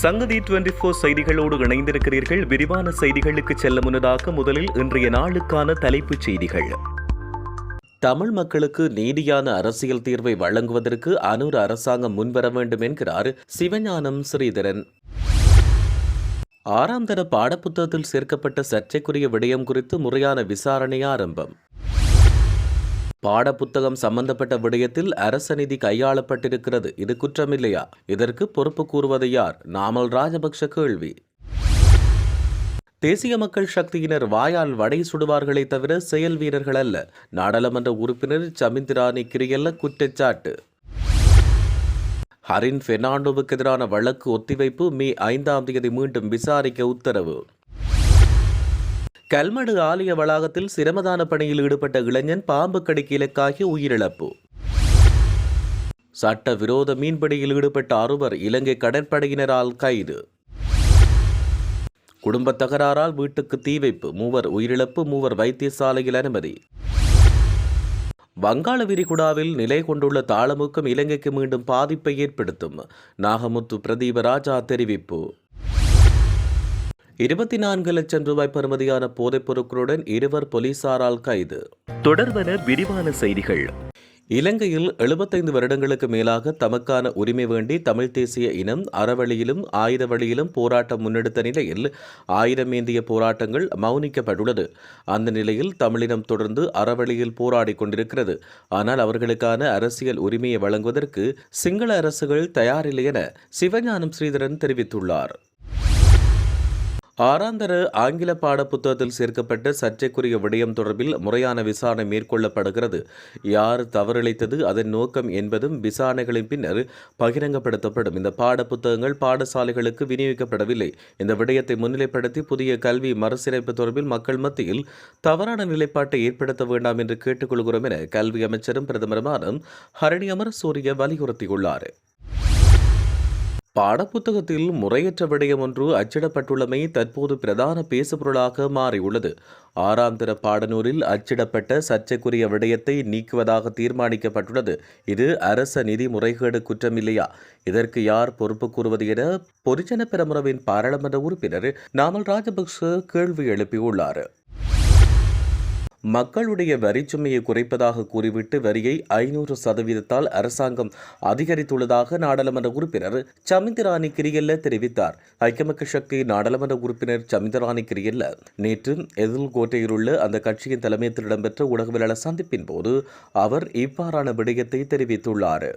சங்கதி twenty four செய்திகளோடு இணைந்திருக்கிறீர்கள். விரிவான செய்திகளுக்கு செல்ல முன்னதாக முதலில் இன்றைய நாளுக்கான தலைப்புச் செய்திகள். தமிழ் மக்களுக்கு நீதியான அரசியல் தீர்வை வழங்குவதற்கு அனூர் அரசாங்கம் முன்வர வேண்டும் என்கிறார் சிவஞானம் ஸ்ரீதரன். ஆறாம் தர பாடப்புத்தகத்தில் சேர்க்கப்பட்ட சர்ச்சைக்குரிய விடயம் குறித்து முறையான விசாரணை ஆரம்பம். பாடப்புத்தகம் சம்பந்தப்பட்ட விடயத்தில் அரச நிதி கையாளப்பட்டிருக்கிறது. இது குற்றமில்லையா? இதற்கு பொறுப்பு கூறுவது யார்? நாமல் ராஜபக்ஷ கேள்வி. தேசிய மக்கள் சக்தியினர் வாயால் வடை சுடுவார்களே தவிர செயல் வீரர்கள் அல்ல. நாடாளுமன்ற உறுப்பினர் சமிந்திராணி கிரியல்ல குற்றச்சாட்டு. ஹரின் பெர்னாண்டோவுக்கு எதிரான வழக்கு ஒத்திவைப்பு மே ஐந்தாம் தேதி மீண்டும் விசாரிக்க உத்தரவு. கல்மடு ஆலய வளாகத்தில் சிரமதான பணியில் ஈடுபட்ட இளைஞன் பாம்பு கடிக்கு இலக்காகி உயிரிழப்பு. சட்ட விரோத மீன்பிடியில் ஈடுபட்ட அறுவர் இலங்கை கடற்படையினரால் கைது. குடும்ப தகராறால் வீட்டுக்கு தீ வைப்பு மூவர் உயிரிழப்பு மூவர் வைத்தியசாலையில் அனுமதி. வங்காள விரிகுடாவில் நிலை கொண்டுள்ள தாளமுக்கம் இலங்கைக்கு மீண்டும் பாதிப்பை ஏற்படுத்தும் நாகமுத்து பிரதீப ராஜா தெரிவிப்பு. இருபத்தி நான்கு லட்சம் ரூபாய் பெறுமதியான போதைப் பொருட்களுடன் இருவர் போலீசாரால் கைது. தொடர்வன விரிவான செய்திகள். இலங்கையில் எழுபத்தைந்து வருடங்களுக்கு மேலாக தமக்கான உரிமை வேண்டி தமிழ் தேசிய இனம் அறவழியிலும் ஆயுத வழியிலும் போராட்டம் முன்னெடுத்த நிலையில் ஆயுதம் ஏந்திய போராட்டங்கள் மௌனிக்கப்பட்டுள்ளது. அந்த நிலையில் தமிழினம் தொடர்ந்து அறவழியில் போராடி கொண்டிருக்கிறது. ஆனால் அவர்களுக்கான அரசியல் உரிமையை வழங்குவதற்கு சிங்கள அரசுகள் தயாரில்லை என சிவஞானம் ஸ்ரீதரன் தெரிவித்துள்ளார். ஆறாந்தர ஆங்கில பாட புத்தகத்தில் சேர்க்கப்பட்ட சர்ச்சைக்குரிய விடயம் தொடர்பில் முறையான விசாரணை மேற்கொள்ளப்படுகிறது. யார் தவறிழைத்தது அதன் நோக்கம் என்பதும் விசாரணைகளின் பின்னர் பகிரங்கப்படுத்தப்படும். இந்த பாட புத்தகங்கள் பாடசாலைகளுக்கு விநியோகிக்கப்படவில்லை. இந்த விடயத்தை முன்னிலைப்படுத்தி புதிய கல்வி மறுசீரமைப்பு தொடர்பில் மக்கள் மத்தியில் தவறான நிலைப்பாட்டை ஏற்படுத்த வேண்டாம் என்று கேட்டுக்கொள்கிறோம் என கல்வி அமைச்சரும் பிரதமருமான ஹரணி அமர் சூரிய வலியுறுத்தியுள்ளார். பாடப்புத்தகத்தில் முறையற்ற விடயம் ஒன்று அச்சிடப்பட்டுள்ளமை தற்போது பிரதான பேசுபொருளாக மாறியுள்ளது. ஆறாம் தர பாடநூலில் அச்சிடப்பட்ட சர்ச்சைக்குரிய விடயத்தை நீக்குவதாக தீர்மானிக்கப்பட்டுள்ளது. இது அரச நிதி முறைகேடு குற்றமில்லையா? இதற்கு யார் பொறுப்பு கூறுவது என பொரிஜன பெரமுறவின் பாராளுமன்ற உறுப்பினர் நாமல் ராஜபக்ச கேள்வி எழுப்பியுள்ளார். மக்களுடைய வரிச்சுமையை குறைப்பதாக கூறிவிட்டு வரியை ஐநூறு சதவீதத்தால் அரசாங்கம் அதிகரித்துள்ளதாக நாடாளுமன்ற உறுப்பினர் சமிந்திராணி கிரியல்ல தெரிவித்தார். ஐக்கியமக்க சக்தி நாடாளுமன்ற உறுப்பினர் சமிந்திராணி கிரியல்ல நேற்று எதிர்கோட்டையில் உள்ள அந்த கட்சியின் தலைமையத்தில் இடம்பெற்ற ஊடகவியலாளர் சந்திப்பின் போது அவர் இவ்வாறான விடயத்தை தெரிவித்துள்ளார்.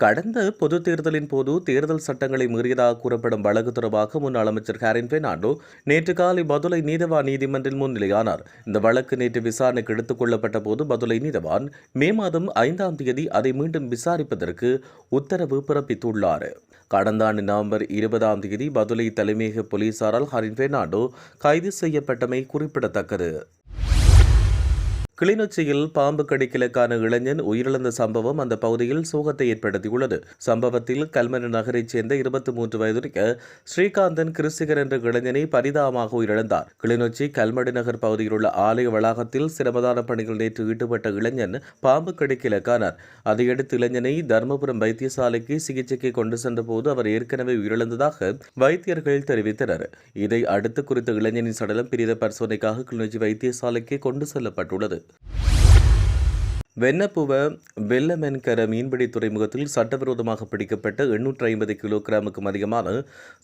கடந்த பொது தேர்தலின் போது தேர்தல் சட்டங்களை மீறியதாக கூறப்படும் வழக்கு தொடர்பாக முன்னாள் அமைச்சர் ஹாரின் பெர்னாண்டோ நேற்று காலை பதுளை நீதவான் நீதிமன்றில் முன்னிலையானார். இந்த வழக்கு நேற்று விசாரணைக்கு எடுத்துக் கொள்ளப்பட்ட போது பதுளை நீதவான் மே மாதம் ஐந்தாம் தேதி அதை மீண்டும் விசாரிப்பதற்கு உத்தரவு பிறப்பித்துள்ளார். கடந்த ஆண்டு நவம்பர் இருபதாம் தேதி பதுளை தலைமையக போலீசாரால் ஹரின் பெர்னாண்டோ கைது செய்யப்பட்டமை குறிப்பிடத்தக்கது. கிளிநொச்சியில் பாம்பு கடிக்கிழக்கான இளைஞன் உயிரிழந்த சம்பவம் அந்த பகுதியில் சோகத்தை ஏற்படுத்தியுள்ளது. சம்பவத்தில் கல்மன நகரைச் சேர்ந்த இருபத்தி மூன்று வயதுடைய ஸ்ரீகாந்தன் கிறிஸ்திகர் என்ற இளைஞனை பரிதாபமாக உயிரிழந்தார். கிளிநொச்சி கல்மடி நகர் பகுதியில் உள்ள ஆலய வளாகத்தில் சிரமதான பணிகள் நேற்று ஈடுபட்ட இளைஞன் பாம்பு கடிக்கிழக்கானார் அதையடுத்து இளைஞனை தர்மபுரம் வைத்தியசாலைக்கு சிகிச்சைக்கு கொண்டு சென்றபோது அவர் ஏற்கனவே உயிரிழந்ததாக வைத்தியர்கள் தெரிவித்தனர். இதை அடுத்து குறித்த இளைஞனின் சடலம் பிரேத பரிசோதனைக்காக கிளிநொச்சி வைத்தியசாலைக்கு கொண்டு செல்லப்பட்டுள்ளது. வெண்ணப்புவ வெள்ளமென்கர மீன்பிடி துறைமுகத்தில் சட்டவிரோதமாக பிடிக்கப்பட்ட எண்ணூற்று ஐம்பது கிலோகிராமுக்கும் அதிகமான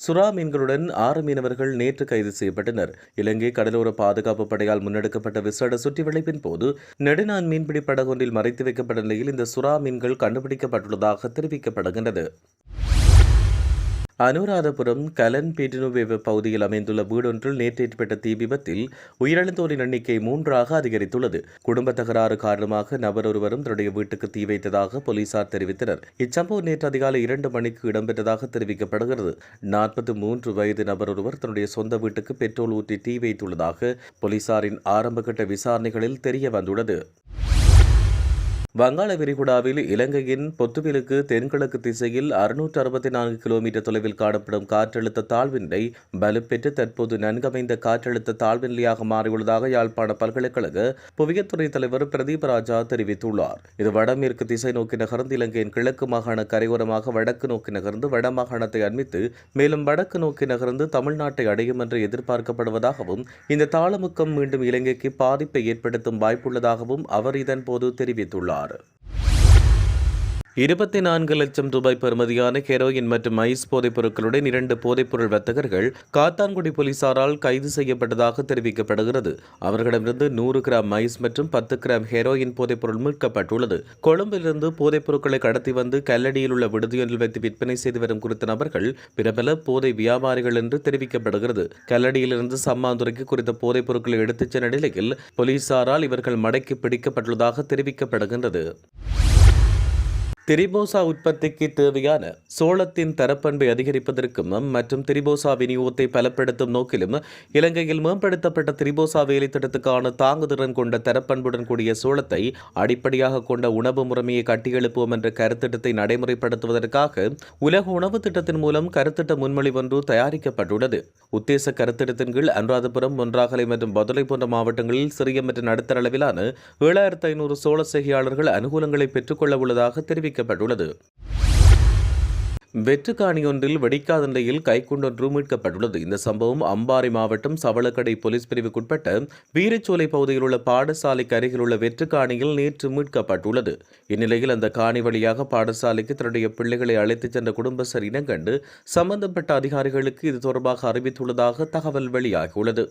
சுறா மீன்களுடன் ஆறு மீனவர்கள் நேற்று கைது செய்யப்பட்டனர். இலங்கை கடலோர பாதுகாப்பு படையால் முன்னெடுக்கப்பட்ட விசேட சுற்றி வளைப்பின் போது நெடுநான் மீன்பிடி படகொன்றில் மறைத்து வைக்கப்பட்ட நிலையில் இந்த சுறா மீன்கள் கண்டுபிடிக்கப்பட்டுள்ளதாக தெரிவிக்கப்படுகின்றது. அனுராதபுரம் கலன் பேட்டினுவேவ பகுதியில் அமைந்துள்ள வீடொன்றில் நேற்று ஏற்பட்ட தீ விபத்தில் உயிரிழந்தோரின் எண்ணிக்கை மூன்றாக அதிகரித்துள்ளது. குடும்ப தகராறு காரணமாக நபர் ஒருவரும் தன்னுடைய வீட்டுக்கு தீ வைத்ததாக போலீசார் தெரிவித்தனர். இச்சம்பவம் நேற்று அதிகாலை இரண்டு மணிக்கு இடம்பெற்றதாக தெரிவிக்கப்படுகிறது. நாற்பத்தி மூன்று வயது நபர் ஒருவர் தன்னுடைய சொந்த வீட்டுக்கு பெட்ரோல் ஊற்றி தீ வைத்துள்ளதாக போலீசாரின் ஆரம்பகட்ட விசாரணைகளில் தெரிய வந்துள்ளது வங்காள விரிகுடாவில் இலங்கையின் பொத்துவிலுக்கு தென்கிழக்கு திசையில் அறுநூற்று அறுபத்தி நான்கு கிலோமீட்டர் தொலைவில் காணப்படும் காற்றழுத்த தாழ்வினை வலுப்பெற்று தற்போது நன்கமைந்த காற்றழுத்த தாழ்வின்லையாக மாறியுள்ளதாக யாழ்ப்பாண பல்கலைக்கழக புவியத்துறை தலைவர் பிரதீப் ராஜா தெரிவித்துள்ளார். இது வடமேற்கு திசை நோக்கி நகர்ந்து இலங்கையின் கிழக்கு மாகாண கரையோரமாக வடக்கு நோக்கி நகர்ந்து வடமாகாணத்தை அண்மித்து மேலும் வடக்கு நோக்கி நகர்ந்து தமிழ்நாட்டை அடையும் என்று எதிர்பார்க்கப்படுவதாகவும் இந்த தாளமுக்கம் மீண்டும் இலங்கைக்கு பாதிப்பை ஏற்படுத்தும் வாய்ப்புள்ளதாகவும் அவர் இதன்போது தெரிவித்துள்ளார். பதினாறு இருபத்தி நான்கு லட்சம் ரூபாய் பெறுமதியான ஹெரோயின் மற்றும் ஐஸ் போதைப் பொருட்களுடன் இரண்டு போதைப்பொருள் வர்த்தகர்கள் காத்தான்குடி போலீசாரால் கைது செய்யப்பட்டதாக தெரிவிக்கப்படுகிறது. அவர்களிடமிருந்து நூறு கிராம் ஐஸ் மற்றும் பத்து கிராம் ஹெரோயின் போதைப்பொருள் மீட்கப்பட்டுள்ளது. கொழும்பிலிருந்து போதைப்பொருட்களை கடத்தி வந்து கல்லடியில் உள்ள விடுதியொன்றில் வைத்து விற்பனை செய்து வரும் குறித்த நபர்கள் பிரபல போதை வியாபாரிகள் என்று தெரிவிக்கப்படுகிறது. கல்லடியிலிருந்து சம்மாந்துறைக்கு குறித்த போதைப் பொருட்களை எடுத்துச் சென்ற நிலையில் போலீசாரால் இவர்கள் மடக்கி பிடிக்கப்பட்டுள்ளதாக தெரிவிக்கப்படுகின்றது. திரிபோசா உற்பத்திக்கு தேவையான சோளத்தின் தரப்பண்பை அதிகரிப்பதற்கும் மற்றும் திரிபோசா விநியோகத்தை பலப்படுத்தும் நோக்கிலும் இலங்கையில் மேம்படுத்தப்பட்ட திரிபோசா வேலை திட்டத்துக்கான தாங்குதிறன் கொண்ட தரப்பண்புடன் கூடிய சோளத்தை அடிப்படையாக கொண்ட உணவு முறைமையை கட்டியெழுப்புவோம் என்ற கருத்திட்டத்தை நடைமுறைப்படுத்துவதற்காக உலக உணவு திட்டத்தின் மூலம் கருத்திட்ட முன்மொழிவு ஒன்று தயாரிக்கப்பட்டுள்ளது. உத்தேச கருத்திட்டத்தின் கீழ் அனுராதபுரம் ஒன்றாகலை மற்றும் பதுளை போன்ற மாவட்டங்களில் சிறிய மற்றும் நடுத்தர அளவிலான ஏழாயிரத்து ஐநூறு சோள செய்கையாளர்கள் அனுகூலங்களை பெற்றுக்கொள்ள உள்ளதாக தெரிவித்தார் தெரிவிக்கப்பட்டுள்ளது வெற்றுக்காணியொன்றில் வெடிக்காத நிலையில் கைக்குண்டொன்று மீட்கப்பட்டுள்ளது. இந்த சம்பவம் அம்பாறை மாவட்டம் சவளக்கடை போலீஸ் பிரிவுக்குட்பட்ட வீரச்சோலை பகுதியில் உள்ள பாடசாலைக்கு அருகில் உள்ள வெற்றுக்காணியில் நேற்று மீட்கப்பட்டுள்ளது. இந்நிலையில் அந்த காணி வழியாக பாடசாலைக்கு தன்னுடைய பிள்ளைகளை அழைத்துச் சென்ற குடும்பஸ்தர் இனங்கண்டு சம்பந்தப்பட்ட அதிகாரிகளுக்கு இது தொடர்பாக அறிவித்துள்ளதாக தகவல் வெளியாகியுள்ளது.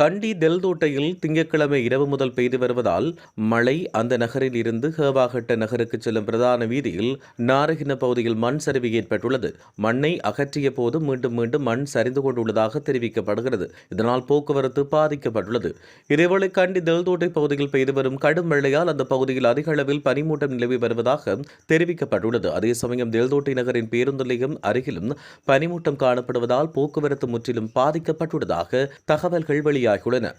கண்டி தெல்தோட்டையில் திங்கட்கிழமை இரவு முதல் பெய்து வருவதால் மழை அந்த நகரில் இருந்து ஹேவாகட்ட நகருக்கு செல்லும் பிரதான வீதியில் நாரகின பகுதியில் மண் சரிவு ஏற்பட்டுள்ளது. மண்ணை அகற்றிய போது மீண்டும் மீண்டும் மண் சரிந்து கொண்டுள்ளதாக தெரிவிக்கப்படுகிறது. இதனால் போக்குவரத்து பாதிக்கப்பட்டுள்ளது. இதேவேளை கண்டி தெல்தோட்டை பகுதியில் பெய்து வரும் கடும் மழையால் அந்த பகுதியில் அதிக அளவில் பனிமூட்டம் நிலவி வருவதாக தெரிவிக்கப்பட்டுள்ளது. அதே சமயம் தெல்தோட்டை நகரின் பேருந்து நிலையம் அருகிலும் பனிமூட்டம் காணப்படுவதால் போக்குவரத்து முற்றிலும் பாதிக்கப்பட்டுள்ளதாக தகவல்கள் வெளியாக வெளியாகியுள்ளன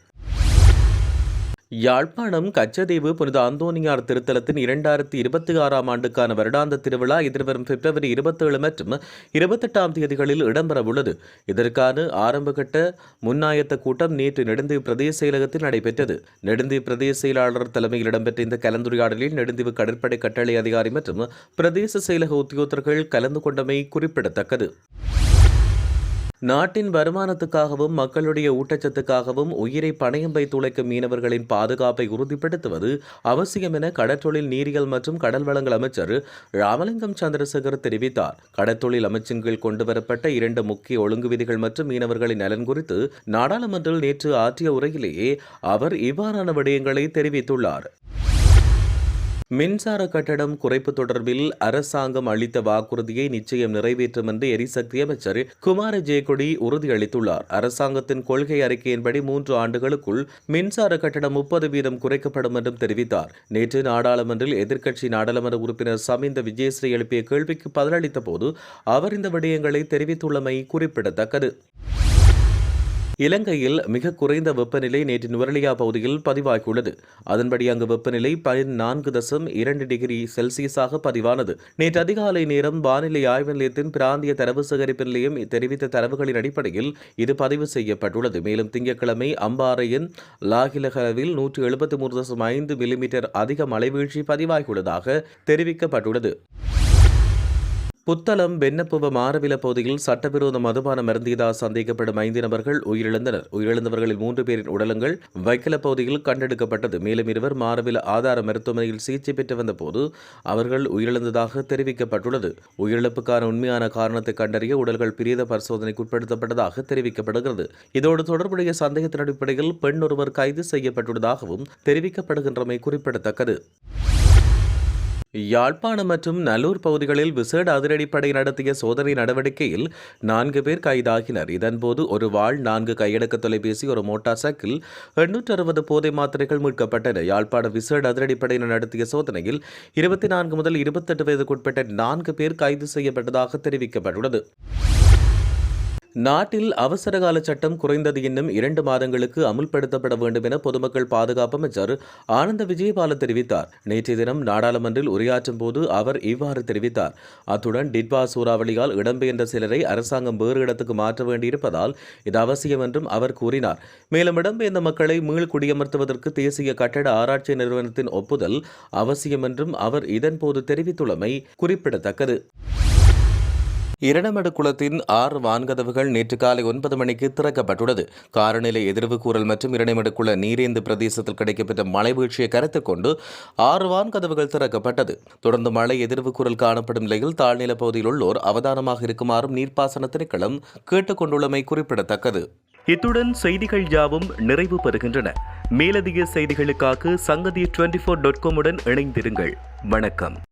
யாழ்ப்பாணம் கச்சதீவு புனித அந்தோனியார் திருத்தலத்தின் இரண்டாயிரத்தி இருபத்தி ஆறாம் ஆண்டுக்கான வருடாந்த திருவிழா எதிர்வரும் பிப்ரவரி இருபத்தேழு மற்றும் இருபத்தெட்டாம் தேதிகளில் இடம்பெறவுள்ளது. இதற்கான ஆரம்பகட்ட முன்னாயத்த கூட்டம் நேற்று நெடுந்தீவு பிரதேச செயலகத்தில் நடைபெற்றது. நெடுந்தீவு பிரதேச செயலாளர் தலைமையில் இடம்பெற்ற இந்த கலந்துரையாடலில் நெடுந்தீவு கடற்படை கட்டளை அதிகாரி மற்றும் பிரதேச செயலக உத்தியோகத்தர்கள் கலந்து கொண்டமை குறிப்பிடத்தக்கது. நாட்டின் வருமானத்துக்காகவும் மக்களுடைய ஊட்டச்சத்துக்காகவும் உயிரை பணயம் வைத்துழைக்கும் மீனவர்களின் பாதுகாப்பை உறுதிப்படுத்துவது அவசியம் என கடற்தொழில் நீரியல் மற்றும் கடல் வளங்கள் அமைச்சர் ராமலிங்கம் சந்திரசேகர் தெரிவித்தார். கடற்தொழில் அமைச்சின் கீழ் கொண்டுவரப்பட்ட இரண்டு முக்கிய ஒழுங்கு விதிகள் மற்றும் மீனவர்களின் நலன் குறித்து நாடாளுமன்றில் நேற்று ஆற்றிய உரையிலேயே அவர் இவ்வாறான விடயங்களை தெரிவித்துள்ளார். மின்சார கட்டணம் குறைப்பு தொடர்பில் அரசாங்கம் அளித்த வாக்குறுதியை நிச்சயம் நிறைவேற்றும் என்று எரிசக்தி அமைச்சர் குமார ஜெயக்கொடி உறுதியளித்துள்ளார். அரசாங்கத்தின் கொள்கை அறிக்கையின்படி மூன்று ஆண்டுகளுக்குள் மின்சார கட்டணம் முப்பது வீதம் குறைக்கப்படும் என்றும் தெரிவித்தார். நேற்று நாடாளுமன்றில் எதிர்க்கட்சி நாடாளுமன்ற உறுப்பினர் சமிந்த விஜயஸ்ரீ எழுப்பிய கேள்விக்கு பதிலளித்த போது அவர் இந்த விடயங்களை தெரிவித்துள்ளமை குறிப்பிடத்தக்கது. இலங்கையில் மிக குறைந்த வெப்பநிலை நேற்று நுவரலியா பகுதியில் பதிவாகியுள்ளது. அதன்படி அங்கு வெப்பநிலை பதினான்கு தசம் இரண்டு டிகிரி செல்சியஸாக பதிவானது. நேற்று அதிகாலை நேரம் வானிலை ஆய்வு நிலையத்தின் பிராந்திய தரவு சேகரிப்பு நிலையம் தெரிவித்த தரவுகளின் அடிப்படையில் இது பதிவு செய்யப்பட்டுள்ளது. மேலும் திங்கட்கிழமை அம்பாறையின் லாகிலகரவில் நூற்று எழுபத்தி மூன்று தசம் ஐந்து மில்லிமீட்டர் அதிக மழைவீழ்ச்சி பதிவாகியுள்ளதாக தெரிவிக்கப்பட்டுள்ளது. புத்தளம் வெண்ணப்புவ மாரவில பகுதியில் சட்டவிரோத மதுபானம் மருந்தியதாக சந்தேகப்படும் ஐந்து நபர்கள் உயிரிழந்தனர். உயிரிழந்தவர்களில் மூன்று பேரின் உடலங்கள் வைக்கல பகுதியில் கண்டெடுக்கப்பட்டது. மேலும் இருவர் மாரவில ஆதார மருத்துவமனையில் சிகிச்சை பெற்று வந்தபோது அவர்கள் உயிரிழந்ததாக தெரிவிக்கப்பட்டுள்ளது. உயிரிழப்புக்கான உண்மையான காரணத்தை கண்டறிய உடல்கள் பிரேத பரிசோதனைக்கு உட்படுத்தப்பட்டதாக தெரிவிக்கப்படுகிறது. இதோடு தொடர்புடைய சந்தேகத்தின் அடிப்படையில் பெண் ஒருவர் கைது செய்யப்பட்டுள்ளதாகவும் தெரிவிக்கப்படுகின்றமை குறிப்பிடத்தக்கது. யாழ்ப்பாணம் மற்றும் நல்லூர் பகுதிகளில் விசேட அதிரடிப்படை நடத்திய சோதனை நடவடிக்கையில் நான்கு பேர் கைதாகினர். இதன்போது ஒரு வாழ் நான்கு கையடக்க தொலைபேசி ஒரு மோட்டார் சைக்கிள் எண்ணூற்று அறுபது போதை மாத்திரைகள் மீட்கப்பட்டன. யாழ்ப்பாணம் விசேட அதிரடிப்படையினர் நடத்திய சோதனையில் இருபத்தி நான்கு முதல் இருபத்தெட்டு வயதுக்குட்பட்ட நான்கு பேர் கைது செய்யப்பட்டதாக தெரிவிக்கப்பட்டுள்ளது. நாட்டில் அவசரகால சட்டம் குறைந்தது இன்னும் இரண்டு மாதங்களுக்கு அமுல்படுத்தப்பட வேண்டும் என பொதுமக்கள் பாதுகாப்பு அமைச்சர் ஆனந்த விஜயபால தெரிவித்தார். நேற்றைய தினம் நாடாளுமன்றில் உரையாற்றும் போது அவர் இவ்வாறு தெரிவித்தார். அத்துடன் டிட்வா சூறாவளியால் இடம்பெயர்ந்த சிலரை அரசாங்கம் வேறு இடத்துக்கு மாற்ற வேண்டியிருப்பதால் இது அவசியம் என்றும் அவர் கூறினார். மேலும் இடம்பெயர்ந்த மக்களை மீள் குடியமர்த்துவதற்கு தேசிய கட்டட ஆராய்ச்சி நிறுவனத்தின் ஒப்புதல் அவசியம் என்றும் அவர் இதன்போது தெரிவித்துள்ளமை குறிப்பிடத்தக்கது. இரண்டமடு குளத்தின் ஆறு வான்கதவுகள் நேற்று காலை ஒன்பது மணிக்கு திறக்கப்பட்டுள்ளது. காரநிலை எதிர்வு கூறல் மற்றும் இரணைமடு குள நீரேந்து பிரதேசத்தில் கிடைக்கப்பெற்ற மழை வீழ்ச்சியை கருத்தில் கொண்டு ஆறு வான்கதவுகள் திறக்கப்பட்டது. தொடர்ந்து மழை எதிர்வு கூறல் காணப்படும் நிலையில் தாழ்நில பகுதியில் உள்ளோர் அவதானமாக இருக்குமாறும் நீர்ப்பாசன திணைக்களம் கேட்டுக் கொண்டுள்ளமை குறிப்பிடத்தக்கது. இத்துடன் செய்திகள் யாவும் நிறைவு பெறுகின்றன. மேலதிக செய்திகளுக்காக சங்கதி டுவெண்டி ஃபோர் டாட் காமுடன் இணைந்திருங்கள். வணக்கம்.